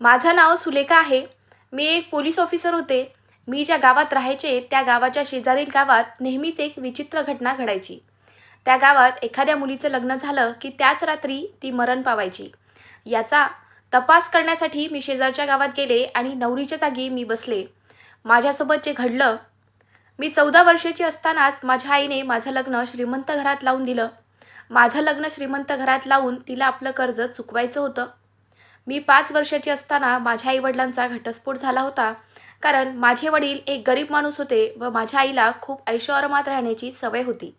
माझं नाव सुलेखा आहे. मी एक पोलीस ऑफिसर होते. मी ज्या गावात राहायचे त्या गावाच्या शेजारील गावात नेहमीच एक विचित्र घटना घडायची. त्या गावात एखाद्या मुलीचं लग्न झालं की त्याच रात्री ती मरण पावायची. याचा तपास करण्यासाठी मी शेजारच्या गावात गेले आणि नवरीच्या जागी मी बसले. माझ्यासोबत जे घडलं मी चौदा वर्षाची असतानाच माझ्या आईने माझं लग्न श्रीमंत घरात लावून दिलं. माझं लग्न श्रीमंत घरात लावून तिला आपलं कर्ज चुकवायचं होतं. मी पाच वर्षाची असताना माझ्या आईवडिलांचा घटस्फोट झाला होता. कारण माझे वडील एक गरीब माणूस होते व माझ्या आईला खूप ऐशोआरामात राहण्याची सवय होती.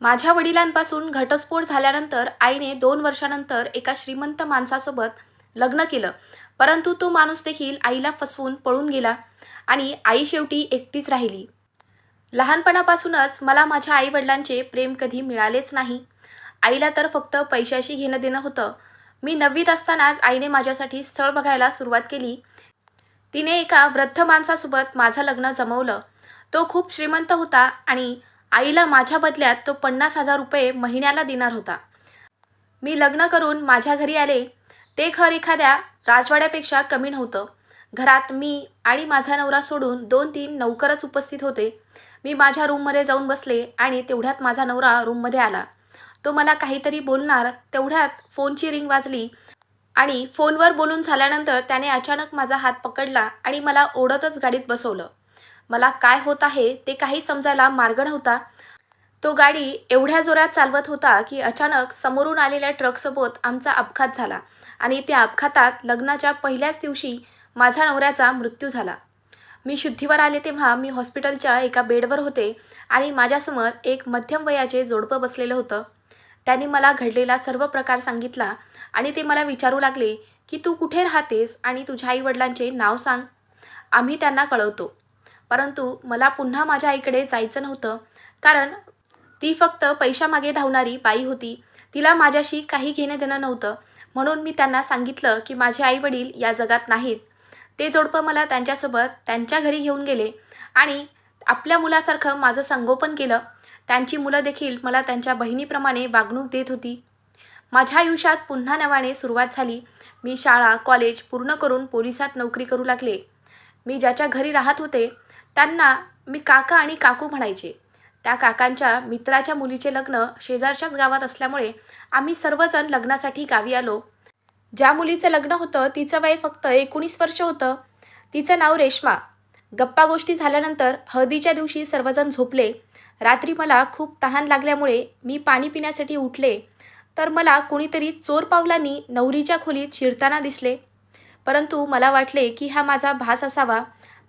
माझ्या वडिलांपासून घटस्फोट झाल्यानंतर आईने दोन वर्षानंतर एका श्रीमंत माणसासोबत लग्न केलं. परंतु तो माणूस देखील आईला फसवून पळून गेला आणि आई शेवटी एकटीच राहिली. लहानपणापासूनच मला माझ्या आईवडिलांचे प्रेम कधी मिळालेच नाही. आईला तर फक्त पैशाशी घेणं देणं होतं. मी नववीत असतानाच आईने माझ्यासाठी स्थळ बघायला सुरुवात केली. तिने एका वृद्ध माणसासोबत माझं लग्न जमवलं. तो खूप श्रीमंत होता आणि आईला माझ्या बदल्यात तो पन्नास हजार रुपये महिन्याला देणार होता. मी लग्न करून माझ्या घरी आले. ते घर एखाद्या राजवाड्यापेक्षा कमी नव्हतं. घरात मी आणि माझा नवरा सोडून दोन तीन नौकरच उपस्थित होते. मी माझ्या रूममध्ये जाऊन बसले आणि तेवढ्यात माझा नवरा रूममध्ये आला. तो मला काहीतरी बोलणार तेवढ्यात फोनची रिंग वाजली आणि फोनवर बोलून झाल्यानंतर त्याने अचानक माझा हात पकडला आणि मला ओढतच गाडीत बसवलं. मला काय होत आहे ते काही समजायला मार्ग नव्हता. तो गाडी एवढ्या जोरात चालवत होता की अचानक समोरून आलेल्या ट्रकसोबत आमचा अपघात झाला आणि त्या अपघातात लग्नाच्या पहिल्याच दिवशी माझा नवऱ्याचा मृत्यू झाला. मी शुद्धीवर आले तेव्हा मी हॉस्पिटलच्या एका बेडवर होते आणि माझ्यासमोर एक मध्यम वयाचे जोडपं बसलेलं होतं. त्यांनी मला घडलेला सर्व प्रकार सांगितला आणि ते मला विचारू लागले की तू कुठे राहतेस आणि तुझ्या आईवडिलांचे नाव सांग. आम्ही त्यांना कळवतो. परंतु मला पुन्हा माझ्या आईकडे जायचं नव्हतं. कारण ती फक्त पैशामागे धावणारी बाई होती. तिला माझ्याशी काही घेणं देणं नव्हतं. म्हणून मी त्यांना सांगितलं की माझे आईवडील या जगात नाहीत. ते जोडपं मला त्यांच्यासोबत त्यांच्या घरी घेऊन गेले आणि आपल्या मुलासारखं माझं संगोपन केलं. त्यांची मुलं देखील मला त्यांच्या बहिणीप्रमाणे वागणूक देत होती. माझ्या आयुष्यात पुन्हा नव्याने सुरुवात झाली. मी शाळा कॉलेज पूर्ण करून पोलिसात नोकरी करू लागले. मी ज्याच्या घरी राहत होते त्यांना मी काका आणि काकू म्हणायचे. त्या काकांच्या मित्राच्या मुलीचे लग्न शेजारच्याच गावात असल्यामुळे आम्ही सर्वजण लग्नासाठी गावी आलो. ज्या मुलीचं लग्न होतं तिचं वय फक्त एकोणीस वर्ष होतं. तिचं नाव रेश्मा. गप्पा गोष्टी झाल्यानंतर हळदीच्या दिवशी सर्वजण झोपले. रात्री मला खूप तहान लागल्यामुळे मी पाणी पिण्यासाठी उठले. तर मला कुणीतरी चोर पावलांनी नवरीच्या खोलीत शिरताना दिसले. परंतु मला वाटले की हा माझा भास असावा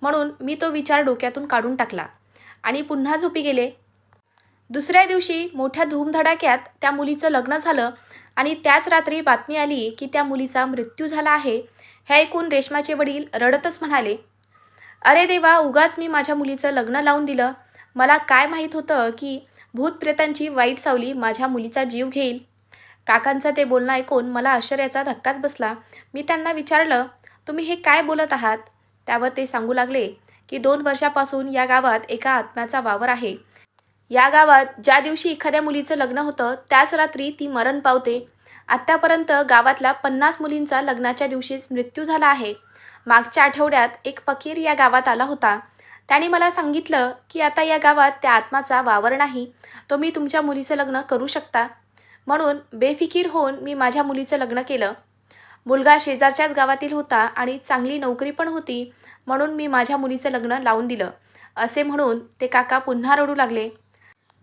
म्हणून मी तो विचार डोक्यातून काढून टाकला आणि पुन्हा झोपी गेले. दुसऱ्या दिवशी मोठ्या धूमधडाक्यात त्या मुलीचं लग्न झालं आणि त्याच रात्री बातमी आली की त्या मुलीचा मृत्यू झाला आहे. हे ऐकून रेशमाचे वडील रडतच म्हणाले अरे देवा उगाच मी माझ्या मुलीचं लग्न लावून दिलं. मला काय माहीत होतं की भूतप्रेतांची वाईट सावली माझ्या मुलीचा जीव घेईल. काकांचं ते बोलणं ऐकून मला आश्चर्याचा धक्काच बसला. मी त्यांना विचारलं तुम्ही हे काय बोलत आहात? त्यावर ते सांगू लागले की दोन वर्षापासून या गावात एका आत्म्याचा वावर आहे. या गावात ज्या दिवशी एखाद्या मुलीचं लग्न होतं त्याच रात्री ती मरण पावते. आत्तापर्यंत गावातल्या पन्नास मुलींचा लग्नाच्या दिवशीच मृत्यू झाला आहे. मागच्या आठवड्यात एक फकीर या गावात आला होता. त्याने मला सांगितलं की आता या गावात त्या आत्माचा वावर नाही. तो मी तुमच्या मुलीचं लग्न करू शकता. म्हणून बेफिकीर होऊन मी माझ्या मुलीचं लग्न केलं. मुलगा शेजारच्याच गावातील होता आणि चांगली नोकरी पण होती. म्हणून मी माझ्या मुलीचं लग्न लावून दिलं. असे म्हणून ते काका पुन्हा रडू लागले.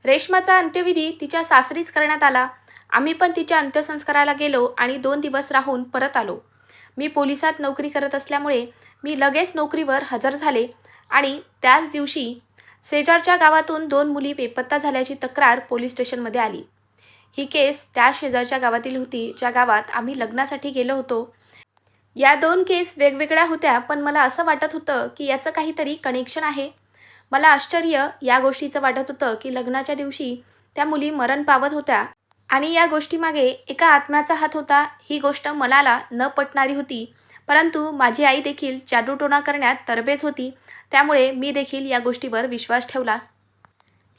रेश्माचा अंत्यविधी तिच्या सासरीच करण्यात आला. आम्ही पण तिच्या अंत्यसंस्काराला गेलो आणि दोन दिवस राहून परत आलो. मी पोलिसात नोकरी करत असल्यामुळे मी लगेच नोकरीवर हजर झाले आणि त्याच दिवशी शेजारच्या गावातून दोन मुली बेपत्ता झाल्याची तक्रार पोलीस स्टेशनमध्ये आली. ही केस त्या शेजारच्या गावातील होती ज्या गावात आम्ही लग्नासाठी गेलो होतो. या दोन केस वेगवेगळ्या होत्या पण मला असं वाटत होतं की याचं काहीतरी कनेक्शन आहे. मला आश्चर्य या गोष्टीचं वाटत होतं की लग्नाच्या दिवशी त्या मुली मरण पावत होत्या. आणि या गोष्टीमागे एका आत्म्याचा हात होता. ही गोष्ट मनाला न पटणारी होती. परंतु माझी आई देखील जादूटोणा करण्यात तरबेज होती. त्यामुळे मी देखील या गोष्टीवर विश्वास ठेवला.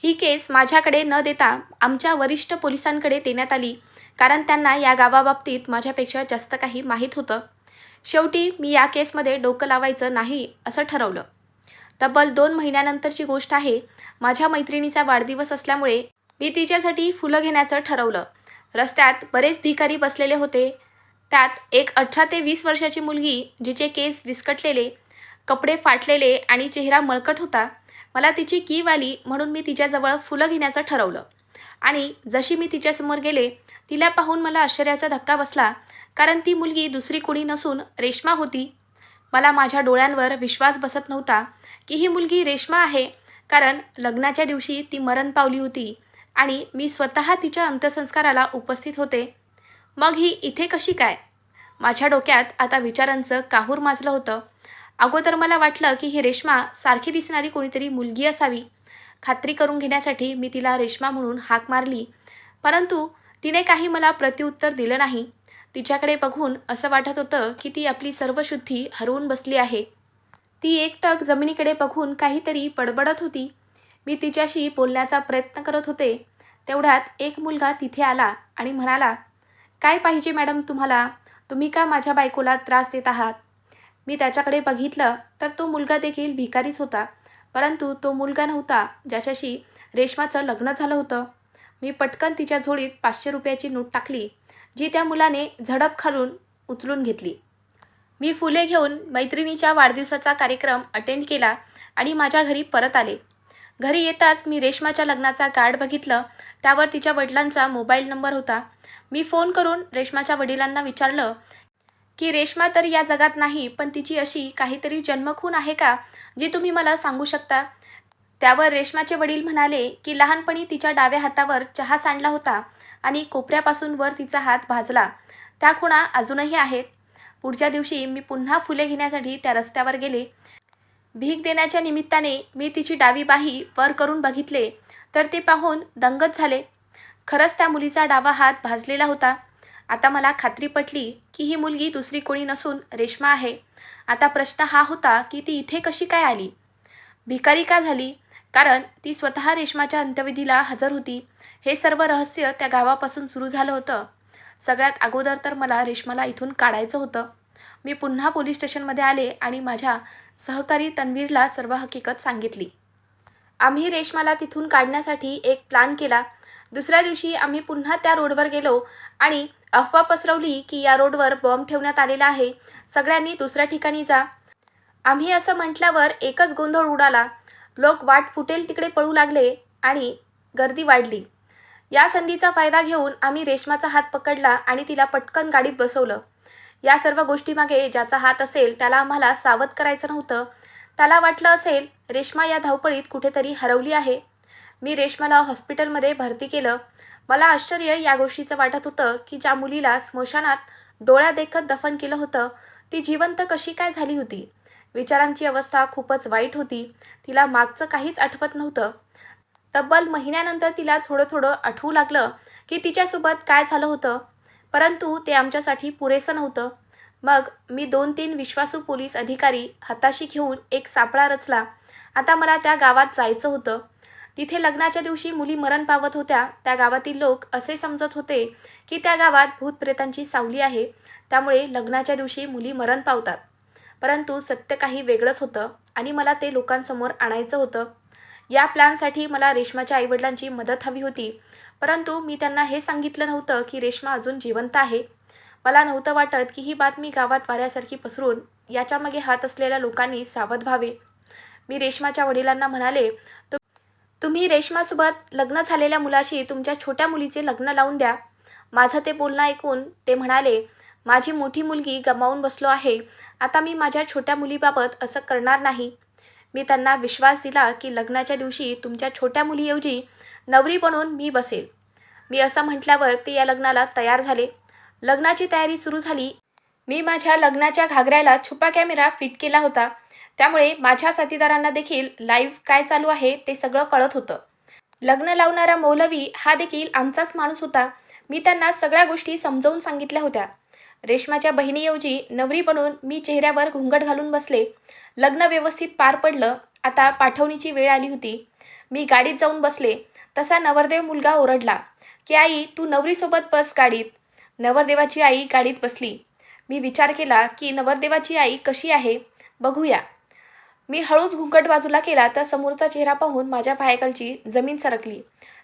ही केस माझ्याकडे न देता आमच्या वरिष्ठ पोलिसांकडे देण्यात आली. कारण त्यांना या गावाबाबतीत माझ्यापेक्षा जास्त काही माहीत होतं. शेवटी मी या केसमध्ये डोकं लावायचं नाही असं ठरवलं. तब्बल दोन महिन्यानंतरची गोष्ट आहे. माझ्या मैत्रिणीचा वाढदिवस असल्यामुळे मी तिच्यासाठी फुलं घेण्याचं ठरवलं. रस्त्यात बरेच भिकारी बसलेले होते. त्यात एक अठरा ते वीस वर्षाची मुलगी जिचे केस विस्कटलेले कपडे फाटलेले आणि चेहरा मळकट होता. मला तिची कीव आली म्हणून मी तिच्याजवळ फुलं घेण्याचं ठरवलं. आणि जशी मी तिच्यासमोर गेले तिला पाहून मला आश्चर्याचा धक्का बसला कारण ती मुलगी दुसरी कोणी नसून रेश्मा होती. मला माझ्या डोळ्यांवर विश्वास बसत नव्हता की ही मुलगी रेश्मा आहे कारण लग्नाच्या दिवशी ती मरण पावली होती. आणि मी स्वतः तिच्या अंत्यसंस्काराला उपस्थित होते. मग ही इथे कशी काय? माझ्या डोक्यात आता विचारांचं काहूर माजलं होतं. अगोदर मला वाटलं की ही रेश्मा सारखी दिसणारी कोणीतरी मुलगी असावी. खात्री करून घेण्यासाठी मी तिला रेश्मा म्हणून हाक मारली. परंतु तिने काही मला प्रत्युत्तर दिलं नाही. तिच्याकडे बघून असं वाटत होतं की ती आपली सर्व शुद्धी हरवून बसली आहे. ती एकटक जमिनीकडे बघून काहीतरी बडबडत होती. मी तिच्याशी बोलण्याचा प्रयत्न करत होते. तेवढ्यात एक मुलगा तिथे आला आणि म्हणाला काय पाहिजे मॅडम तुम्हाला? तुम्ही का माझ्या बायकोला त्रास देत आहात? मी त्याच्याकडे बघितलं तर तो मुलगा देखील भिकारीच होता. परंतु तो मुलगा नव्हता ज्याच्याशी रेशमाचं लग्न झालं होतं. मी पटकन तिच्या झोळीत पाचशे रुपयाची नोट टाकली जी त्या मुलाने झडप खालून उचलून घेतली. मी फुले घेऊन मैत्रिणीच्या वाढदिवसाचा कार्यक्रम अटेंड केला आणि माझ्या घरी परत आले. घरी येताच मी रेश्माच्या लग्नाचा कार्ड बघितलं. त्यावर तिच्या वडिलांचा मोबाईल नंबर होता. मी फोन करून रेश्माच्या वडिलांना विचारलं की रेश्मा तर या जगात नाही पण तिची अशी काहीतरी जन्मखून आहे का जी तुम्ही मला सांगू शकता? त्यावर रेश्माचे वडील म्हणाले की लहानपणी तिच्या डाव्या हातावर चहा सांडला होता आणि कोपऱ्यापासून वर तिचा हात भाजला. त्या खुणा अजूनही आहेत. पुढच्या दिवशी मी पुन्हा फुले घेण्यासाठी त्या रस्त्यावर गेले. भीक देण्याच्या निमित्ताने मी तिची डावी बाही वर करून बघितले तर ते पाहून दंगत झाले. खरंच त्या मुलीचा डावा हात भाजलेला होता. आता मला खात्री पटली की ही मुलगी दुसरी कोणी नसून रेश्मा आहे. आता प्रश्न हा होता की ती इथे कशी काय आली? भिकारी का झाली? कारण ती स्वतः रेश्माच्या अंत्यविधीला हजर होती. हे सर्व रहस्य त्या गावापासून सुरू झालं होतं. सगळ्यात अगोदर तर मला रेश्माला इथून काढायचं होतं. मी पुन्हा पोलीस स्टेशनमध्ये आले आणि माझ्या सहकारी तन्वीरला सर्व हकीकत सांगितली. आम्ही रेशमाला तिथून काढण्यासाठी एक प्लान केला. दुसऱ्या दिवशी आम्ही पुन्हा त्या रोडवर गेलो आणि अफवा पसरवली की या रोडवर बॉम्ब ठेवण्यात आलेला आहे. सगळ्यांनी दुसऱ्या ठिकाणी जा. आम्ही असं म्हटल्यावर एकच गोंधळ उडाला. लोक वाट फुटेल तिकडे पळू लागले आणि गर्दी वाढली. या संधीचा फायदा घेऊन आम्ही रेशमाचा हात पकडला आणि तिला पटकन गाडीत बसवलं. या सर्व गोष्टीमागे ज्याचा हात असेल त्याला आम्हाला सावध करायचं नव्हतं. त्याला वाटलं असेल रेश्मा या धावपळीत कुठेतरी हरवली आहे. मी रेश्माला हॉस्पिटलमध्ये भरती केलं. मला आश्चर्य या गोष्टीचं वाटत होतं की ज्या मुलीला स्मशानात डोळ्या देखत दफन केलं होतं ती जिवंत कशी काय झाली होती? विचारांची अवस्था खूपच वाईट होती. तिला मागचं काहीच आठवत नव्हतं. तब्बल महिन्यानंतर तिला थोडं थोडं आठवू लागलं की तिच्यासोबत काय झालं होतं. परंतु ते आमच्यासाठी पुरेसं नव्हतं. मग मी दोन तीन विश्वासू पोलीस अधिकारी हाताशी घेऊन एक सापळा रचला. आता मला त्या गावात जायचं होतं. तिथे लग्नाच्या दिवशी मुली मरण पावत होत्या. त्या गावातील लोक असे समजत होते की त्या गावात भूतप्रेतांची सावली आहे. त्यामुळे लग्नाच्या दिवशी मुली मरण पावतात. परंतु सत्य काही वेगळंच होतं आणि मला ते लोकांसमोर आणायचं होतं. या प्लॅनसाठी मला रेश्माच्या आईवडिलांची मदत हवी होती. परंतु मी त्यांना हे सांगितलं नव्हतं की रेश्मा अजून जिवंत आहे. मला नव्हतं वाटत की ही बातमी गावात वाऱ्यासारखी पसरून याच्यामागे हात असलेल्या लोकांनी सावध व्हावे. मी रेश्माच्या वडिलांना म्हणाले "तु- तुम्ही रेश्मासोबत लग्न झालेल्या मुलाशी तुमच्या छोट्या मुलीचे लग्न लावून द्या. माझं ते बोलणं ऐकून ते म्हणाले माझी मोठी मुलगी गमावून बसलो आहे. आता मी माझ्या छोट्या मुलीबाबत असं करणार नाही. मी त्यांना विश्वास दिला की लग्नाच्या दिवशी तुमच्या छोट्या मुलीऐवजी नवरी बनून मी बसेल. मी असं म्हटल्यावर ते या लग्नाला तयार झाले. लग्नाची तयारी सुरू झाली. मी माझ्या लग्नाच्या घागऱ्याला छुपा कॅमेरा फिट केला होता. त्यामुळे माझ्या साथीदारांना देखील लाईव्ह काय चालू आहे ते सगळं कळत होतं. लग्न लावणारा मौलवी हा देखील आमचाच माणूस होता. मी त्यांना सगळ्या गोष्टी समजावून सांगितल्या होत्या. रेश्माच्या बहिणीऐवजी नवरी बनून मी चेहऱ्यावर घुंगट घालून बसले. लग्न व्यवस्थित पार पडलं. आता पाठवणीची वेळ आली होती. मी गाडीत जाऊन बसले. तसा नवरदेव मुलगा ओरडला की आई तू नवरीसोबत बस गाडीत. नवरदेवाची आई गाडीत बसली. मी विचार केला की नवरदेवाची आई कशी आहे? बघूया. मी हळूच घुंगट बाजूला केला तर समोरचा चेहरा पाहून माझ्या पायाखालची जमीन सरकली.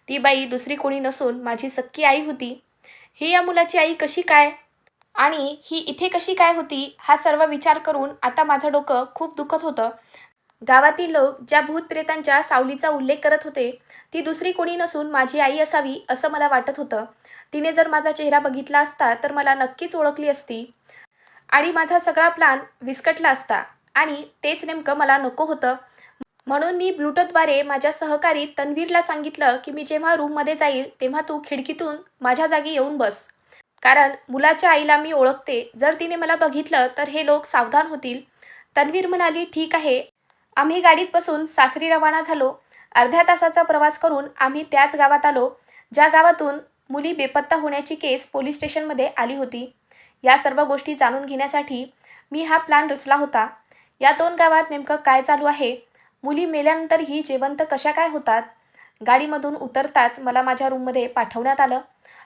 ती बाई दुसरी कोणी नसून माझी सक्की आई होती. ही या मुलाची आई कशी काय? आणि ही इथे कशी काय होती हा सर्व विचार करून आता माझं डोकं खूप दुखत होतं. गावातील लोक ज्या भूतप्रेतांच्या सावलीचा उल्लेख करत होते ती दुसरी कोणी नसून माझी आई असावी असं मला वाटत होतं. तिने जर माझा चेहरा बघितला असता तर मला नक्कीच ओळखली असती. आणि माझा सगळा प्लान विस्कटला असता. आणि तेच नेमकं मला नको होतं. म्हणून मी ब्लूटूथद्वारे माझ्या सहकारी तन्वीरला सांगितलं की मी जेव्हा रूममध्ये जाईल तेव्हा तू खिडकीतून माझ्या जागी येऊन बस. कारण मुलाच्या आईला मी ओळखते. जर तिने मला बघितलं तर हे लोक सावधान होतील. तन्वीर म्हणाली ठीक आहे. आम्ही गाडीत बसून सासरी रवाना झालो. अर्ध्या तासाचा प्रवास करून आम्ही त्याच गावात आलो ज्या गावातून मुली बेपत्ता होण्याची केस पोलीस स्टेशनमध्ये आली होती. या सर्व गोष्टी जाणून घेण्यासाठी मी हा प्लॅन रचला होता. या दोन गावात नेमकं काय चालू आहे? मुली मेल्यानंतरही जिवंत कशा काय होतात? गाडीमधून उतरताच मला माझ्या रूममध्ये पाठवण्यात आलं.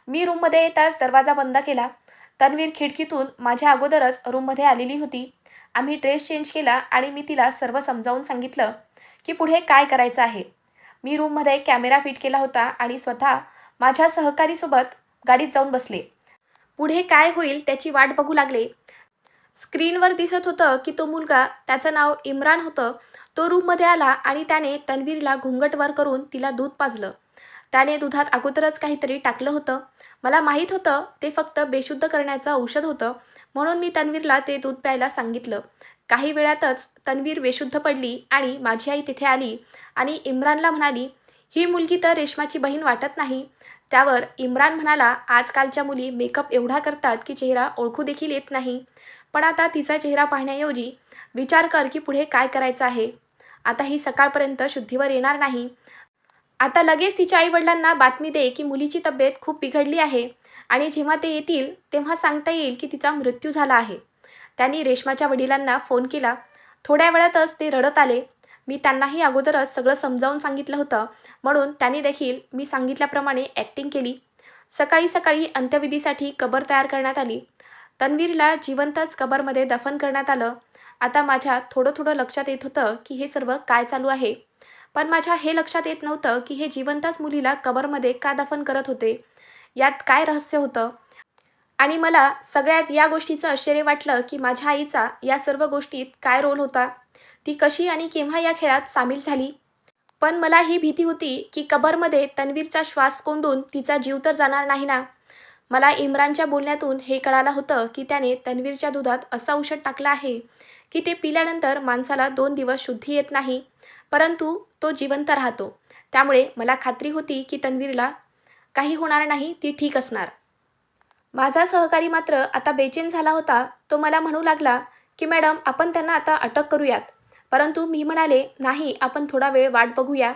मी रूममध्ये येताच दरवाजा बंद केला. तन्वीर खिडकीतून माझ्या अगोदरच रूममध्ये आलेली होती. आम्ही ड्रेस चेंज केला आणि मी तिला सर्व समजावून सांगितलं की पुढे काय करायचं आहे. मी रूममध्ये कॅमेरा फिट केला होता आणि स्वतः माझ्या सहकारीसोबत गाडीत जाऊन बसले. पुढे काय होईल त्याची वाट बघू लागले. स्क्रीनवर दिसत होतं की तो मुलगा त्याचं नाव इम्रान होतं तो रूममध्ये आला आणि त्याने तन्वीरला घुंगटवर करून तिला दूध पाजलं. त्याने दुधात अगोदरच काहीतरी टाकलं होतं. मला माहीत होतं ते फक्त बेशुद्ध करण्याचं औषध होतं म्हणून मी तन्वीरला ते दूध प्यायला सांगितलं. काही वेळातच तन्वीर बेशुद्ध पडली आणि माझी आई तिथे आली आणि इम्रानला म्हणाली ही मुलगी तर रेशमाची बहीण वाटत नाही. त्यावर इम्रान म्हणाला आजकालच्या मुली मेकअप एवढा करतात की चेहरा ओळखू देखील येत नाही. पण आता तिचा चेहरा पाहण्याऐवजी विचार कर की पुढे काय करायचं आहे. आता ही सकाळपर्यंत शुद्धीवर येणार नाही. आता लगेच तिच्या आईवडिलांना बातमी दे की मुलीची तब्येत खूप बिघडली आहे आणि जेव्हा ते येतील तेव्हा सांगता येईल की तिचा मृत्यू झाला आहे. त्यांनी रेशमाच्या वडिलांना फोन केला. थोड्या वेळातच ते रडत आले. मी त्यांनाही अगोदरच सगळं समजावून सांगितलं होतं. म्हणून त्यांनी देखील मी सांगितल्याप्रमाणे ॲक्टिंग केली. सकाळी सकाळी अंत्यविधीसाठी कबर तयार करण्यात आली. तन्वीरला जिवंतच कबरमध्ये दफन करण्यात आलं. आता माझ्या थोडं थोडं लक्षात येत होतं की हे सर्व काय चालू आहे. पण माझ्या हे लक्षात येत नव्हतं की हे जिवंतच मुलीला कबरमध्ये का दफन करत होते? यात काय रहस्य होतं? आणि मला सगळ्यात या गोष्टीचं आश्चर्य वाटलं की माझ्या आईचा या सर्व गोष्टीत काय रोल होता? ती कशी आणि केव्हा या खेळात सामील झाली? पण मला ही भीती होती की कबरमध्ये तन्वीरचा श्वास कोंडून तिचा जीव तर जाणार नाही ना. मला इम्रानच्या बोलण्यातून हे कळालं होतं की त्याने तन्वीरच्या दुधात असं औषध टाकलं आहे की ते पिल्यानंतर माणसाला दोन दिवस शुद्धी येत नाही परंतु तो जिवंत राहतो. त्यामुळे मला खात्री होती की तन्वीरला काही होणार नाही ती ठीक असणार. माझा सहकारी मात्र आता बेचैन झाला होता. तो मला म्हणू लागला की मॅडम आपण त्यांना आता अटक करूयात. परंतु मी म्हणाले नाही आपण थोडा वेळ वाट बघूया.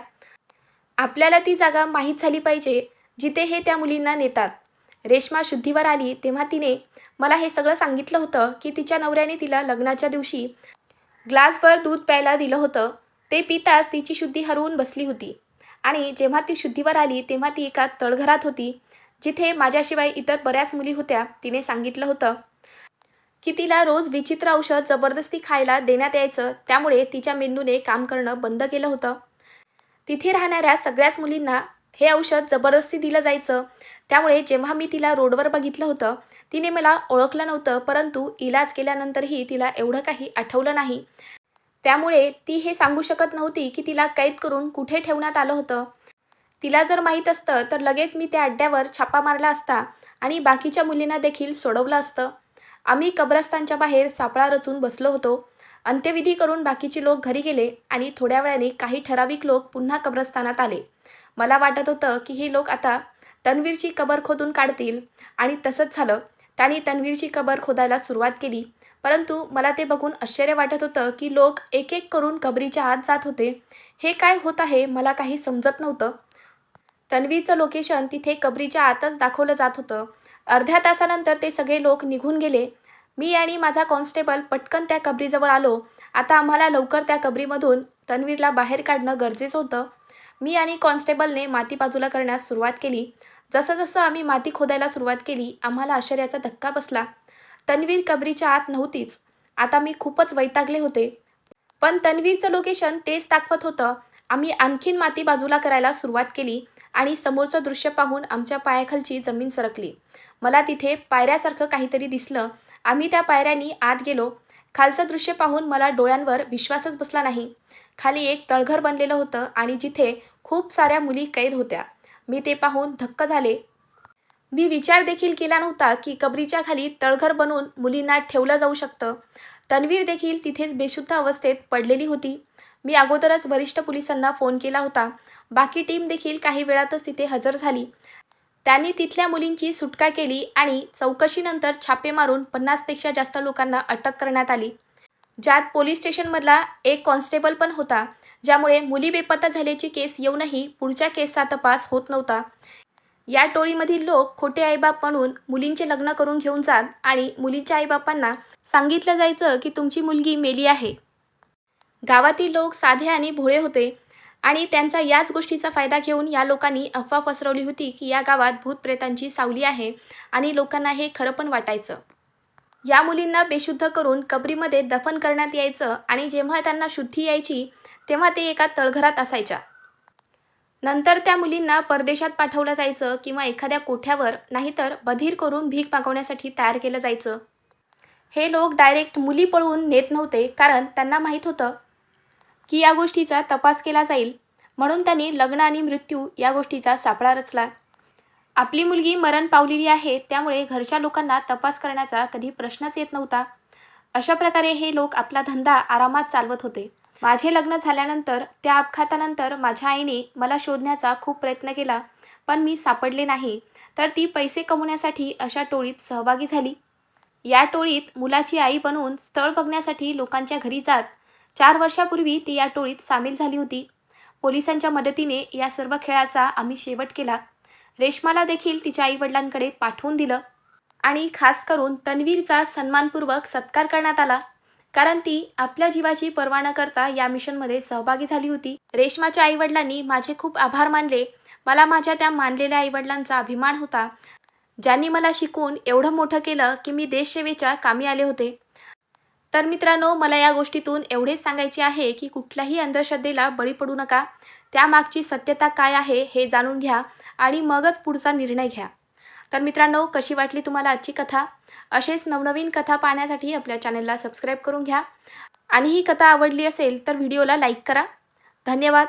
आपल्याला ती जागा माहीत झाली पाहिजे जिथे हे त्या मुलींना नेतात. रेश्मा शुद्धीवर आली तेव्हा तिने मला हे सगळं सांगितलं होतं की तिच्या नवऱ्याने तिला लग्नाच्या दिवशी ग्लासभर दूध प्यायला दिलं होतं. ते पिताच तिची शुद्धी हरवून बसली होती. आणि जेव्हा ती शुद्धीवर आली तेव्हा ती एका तळघरात होती जिथे माझ्याशिवाय इतर बऱ्याच मुली होत्या तिने सांगितलं होतं की तिला रोज विचित्र औषध जबरदस्ती खायला देण्यात यायचं. त्यामुळे तिच्या मेंदूने काम करणं बंद केलं होतं. तिथे राहणाऱ्या सगळ्याच मुलींना हे औषध जबरदस्ती दिलं जायचं. त्यामुळे जेव्हा मी तिला रोडवर बघितलं होतं तिने मला ओळखलं नव्हतं परंतु इलाज केल्यानंतरही तिला एवढं काही आठवलं नाही. त्यामुळे ती हे सांगू शकत नव्हती की तिला कैद करून कुठे ठेवण्यात आलं होतं. तिला जर माहीत असतं तर लगेच मी त्या अड्ड्यावर छापा मारला असता आणि बाकीच्या मुलींना देखील सोडवलं असतं. आम्ही कब्रस्तानच्या बाहेर सापळा रचून बसलो होतो. अंत्यविधी करून बाकीचे लोक घरी गेले आणि थोड्या वेळाने काही ठराविक लोक पुन्हा कब्रस्तानात आले. मला वाटत होतं की हे लोक आता तन्वीरची कबर खोदून काढतील. आणि तसंच झालं. त्यांनी तन्वीरची कबर खोदायला सुरुवात केली. परंतु मला ते बघून आश्चर्य वाटत होतं की लोक एक एक करून कबरीच्या आत जात होते. हे काय होत आहे मला काही समजत नव्हतं. तन्वीचं लोकेशन तिथे कबरीच्या आतच दाखवलं जात होतं. अर्ध्या तासानंतर ते सगळे लोक निघून गेले. मी आणि माझा कॉन्स्टेबल पटकन त्या कबरीजवळ आलो. आता आम्हाला लवकर त्या कबरीमधून तन्वीरला बाहेर काढणं गरजेचं होतं. मी आणि कॉन्स्टेबलने माती बाजूला करण्यास सुरुवात केली. जसं जसं आम्ही माती खोदायला सुरुवात केली आम्हाला आश्चर्याचा धक्का बसला. तन्वीर कबरीच्या आत नव्हतीच. आता मी खूपच वैतागले होते. पण तन्वीरचं लोकेशन तेच दाखवत होतं. आम्ही आणखीन माती बाजूला करायला सुरुवात केली आणि समोरचं दृश्य पाहून आमच्या पायाखालची जमीन सरकली. मला तिथे पायऱ्यासारखं काहीतरी दिसलं. आम्ही त्या पायऱ्यांनी आत गेलो. खालचं दृश्य पाहून मला डोळ्यांवर विश्वासच बसला नाही. खाली एक तळघर बनलेलं होतं आणि जिथे खूप साऱ्या मुली कैद होत्या. मी ते पाहून धक्क झाले. मी विचार देखील केला नव्हता की कबरीच्या खाली तळघर बनवून मुलींना ठेवलं जाऊ शकतं. तन्वीर देखील तिथेच बेशुद्ध अवस्थेत पडलेली होती. मी अगोदरच वरिष्ठ पोलिसांना फोन केला होता. बाकी टीम देखील काही वेळातच तिथे हजर झाली. त्यांनी तिथल्या मुलींची सुटका केली आणि चौकशीनंतर छापे मारून पन्नासपेक्षा जास्त लोकांना अटक करण्यात आली. ज्यात पोलीस स्टेशनमधला एक कॉन्स्टेबल पण होता ज्यामुळे मुली बेपत्ता झाल्याची केस येऊनही पुढच्या केसचा तपास होत नव्हता. या टोळीमधील लोक खोटे आईबाप म्हणून मुलींचे लग्न करून घेऊन जात आणि मुलींच्या आईबापांना सांगितलं जायचं की तुमची मुलगी मेली आहे. गावातील लोक साधे आणि भोळे होते आणि त्यांचा याच गोष्टीचा फायदा घेऊन या लोकांनी अफवा पसरवली होती की या गावात भूतप्रेतांची सावली आहे आणि लोकांना हे खरं पण वाटायचं. या मुलींना बेशुद्ध करून कबरीमध्ये दफन करण्यात यायचं आणि जेव्हा त्यांना शुद्धी यायची तेव्हा ते एका तळघरात असायच्या. नंतर त्या मुलींना परदेशात पाठवलं जायचं किंवा एखाद्या कोठ्यावर नाहीतर बधीर करून भीक मागवण्यासाठी तयार केलं जायचं. हे लोक डायरेक्ट मुली पळवून नेत नव्हते कारण त्यांना माहीत होतं की या गोष्टीचा तपास केला जाईल. म्हणून त्यांनी लग्न आणि मृत्यू या गोष्टीचा सापळा रचला. आपली मुलगी मरण पावलेली आहे त्यामुळे घरच्या लोकांना तपास करण्याचा कधी प्रश्नच येत नव्हता. अशा प्रकारे हे लोक आपला धंदा आरामात चालवत होते. माझे लग्न झाल्यानंतर त्या अपघातानंतर माझ्या आईने मला शोधण्याचा खूप प्रयत्न केला पण मी सापडले नाही. तर ती पैसे कमवण्यासाठी अशा टोळीत सहभागी झाली. या टोळीत मुलाची आई बनवून स्थळ बघण्यासाठी लोकांच्या घरी जात चार वर्षापूर्वी ती या टोळीत सामील झाली होती. पोलिसांच्या मदतीने या सर्व खेळाचा आम्ही शेवट केला. रेश्माला देखील तिच्या आईवडिलांकडे पाठवून दिलं आणि खास करून तन्वीरचा सन्मानपूर्वक सत्कार करण्यात आला. कारण ती आपल्या जीवाची पर्वा न करता या मिशनमध्ये सहभागी झाली होती. रेश्माच्या आईवडिलांनी माझे खूप आभार मानले. मला माझ्या त्या मानलेल्या आईवडिलांचा अभिमान होता. ज्यांनी मला शिकून एवढं मोठं केलं की मी देशसेवेच्या कामी आले होते. तर मित्रांनो मला या गोष्टीतून एवढेच सांगायचे आहे की कुठल्याही अंधश्रद्धेला बळी पडू नका. त्यामागची सत्यता काय आहे हे जाणून घ्या आणि मगच पुढचा निर्णय घ्या. तर मित्रांनो कशी वाटली तुम्हाला आजची कथा? असेच नवनवीन कथा पाहण्यासाठी आपल्या चॅनलला सबस्क्राईब करून घ्या. आणि ही कथा आवडली असेल तर व्हिडिओला लाईक करा. धन्यवाद.